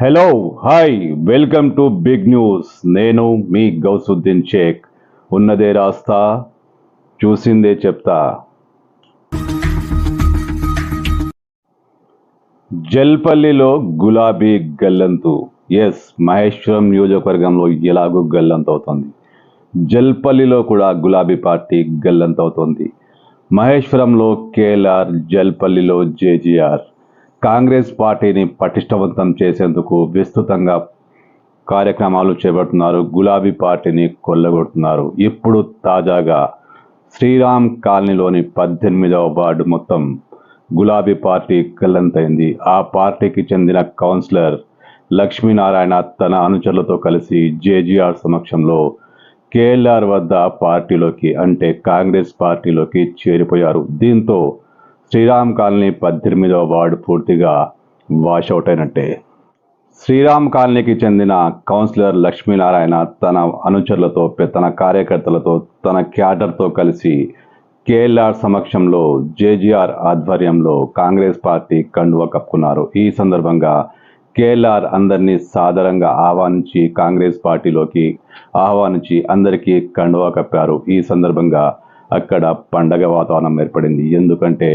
Hello hi welcome to big news నేను మీ గౌసుద్దీన్ షేక్. ఉన్నదే రాస్తా చూసిందే చెప్తా. జల్పల్లిలో గులాబీ గల్లంతు. ఎస్ మహేశ్వరం నియోజకవర్గంలో ఎలాగో గల్లంత అవుతుంది జల్పల్లిలో కూడా గులాబీ పార్టీ గల్లంత అవుతుంది మహేశ్వరంలో కేఎల్ఆర్ జల్పల్లిలో జేజీఆర్. కాంగ్రెస్ పార్టీని పటిష్టవంతం చేసేందుకు విస్తృతంగా కార్యక్రమాలు చేపడుతున్నారు. గులాబీ పార్టీని కొల్లగొడుతున్నారు. ఇప్పుడు తాజాగా శ్రీరామ్ కాలనీలోని పద్దెనిమిదవ వార్డు మొత్తం గులాబీ పార్టీ కల్లంతైంది. ఆ పార్టీకి చెందిన కౌన్సిలర్ లక్ష్మీనారాయణ తన అనుచరులతో కలిసి జేజీఆర్ సమక్షంలో కేఎల్ఆర్ వద్ద పార్టీలోకి అంటే కాంగ్రెస్ పార్టీలోకి చేరిపోయారు. దీంతో శ్రీరామ్ కాలనీ పద్దెనిమిదవ వార్డు పూర్తిగా వాషౌట్ అయినట్టే. శ్రీరామ్ కాలనీకి చెందిన కౌన్సిలర్ లక్ష్మీనారాయణ తన అనుచరులతో తన కార్యకర్తలతో తన క్యాడర్తో కలిసి కేఎల్ఆర్ సమక్షంలో జేజీఆర్ ఆధ్వర్యంలో కాంగ్రెస్ పార్టీ కండువ కప్పుకున్నారు. ఈ సందర్భంగా కేఎల్ఆర్ అందరినీ సాధారణంగా ఆహ్వానించి కాంగ్రెస్ పార్టీలోకి ఆహ్వానించి అందరికీ కండువా కప్పారు. ఈ సందర్భంగా అక్కడ పండగ వాతావరణం ఏర్పడింది. ఎందుకంటే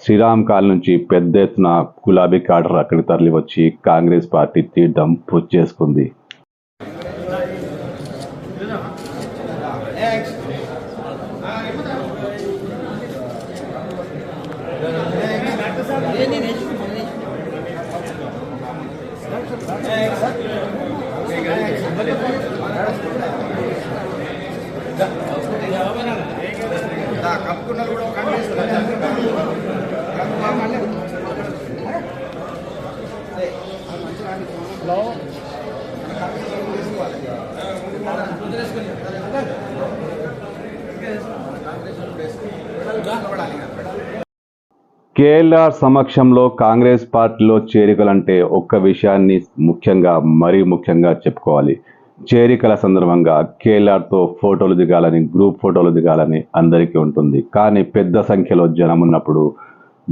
శ్రీరామ్ కాల్ నుంచి పెద్ద ఎత్తున గులాబీ కాడర్ అక్కడికి తరలి వచ్చి కాంగ్రెస్ పార్టీ తీర్థం పూర్తి చేసుకుంది. కప్పుకున్నారు కూడా హలో కేఎల్ఆర్ సమక్షంలో కాంగ్రెస్ పార్టీలో చేరికలంటే ఒక్క విషయాన్ని ముఖ్యంగా మరీ ముఖ్యంగా చెప్పుకోవాలి. చేరికల సందర్భంగా కేఎల్ఆర్తో ఫోటోలు దిగాలని గ్రూప్ ఫోటోలు దిగాలని అందరికీ ఉంటుంది. కానీ పెద్ద సంఖ్యలో జనం ఉన్నప్పుడు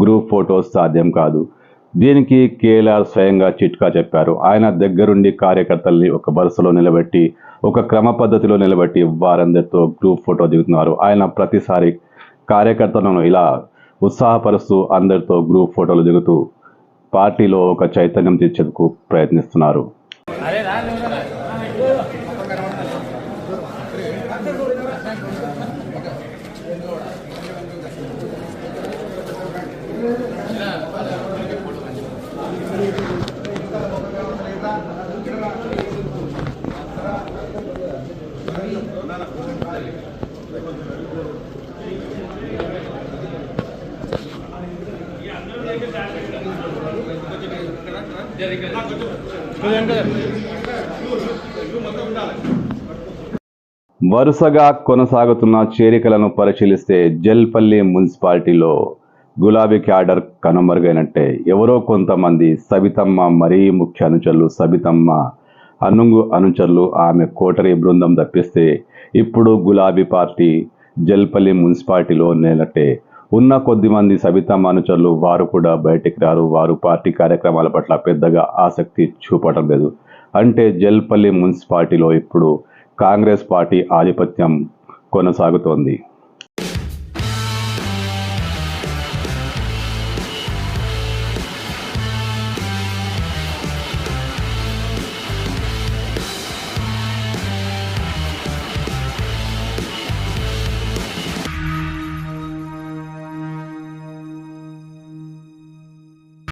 గ్రూప్ ఫోటోస్ సాధ్యం కాదు. దీనికి కేఎల్ఆర్ స్వయంగా చిట్కా చెప్పారు. ఆయన దగ్గరుండి కార్యకర్తల్ని ఒక వరుసలో నిలబెట్టి ఒక క్రమ పద్ధతిలో నిలబెట్టి వారందరితో గ్రూప్ ఫోటో దిగుతున్నారు. ఆయన ప్రతిసారి కార్యకర్తలను ఇలా ఉత్సాహపరుస్తూ అందరితో గ్రూప్ ఫోటోలు దిగుతూ పార్టీలో ఒక చైతన్యం తెచ్చేందుకు ప్రయత్నిస్తున్నారు. వరుసగా కొనసాగుతున్న చేరికలను పరిశీలిస్తే జల్పల్లి మున్సిపాలిటీలో గులాబీ క్యాడర్ కనుమరుగైనట్టే. ఎవరో కొంతమంది సబితమ్మ మరీ ముఖ్య అనుచరులు సబితమ్మ అనుంగు అనుచరులు ఆమె కోటరీ బృందం తప్పిస్తే ఇప్పుడు గులాబీ పార్టీ జల్పల్లి మున్సిపాలిటీలో నేలట్టే. ఉన్న కొద్ది మంది సబితమ్మ అనుచరులు వారు కూడా బయటికి రారు. వారు పార్టీ కార్యక్రమాల పట్ల పెద్దగా ఆసక్తి చూపటం లేదు. అంటే జల్పల్లి మున్సిపాలిటీలో ఇప్పుడు కాంగ్రెస్ పార్టీ ఆధిపత్యం కొనసాగుతోంది.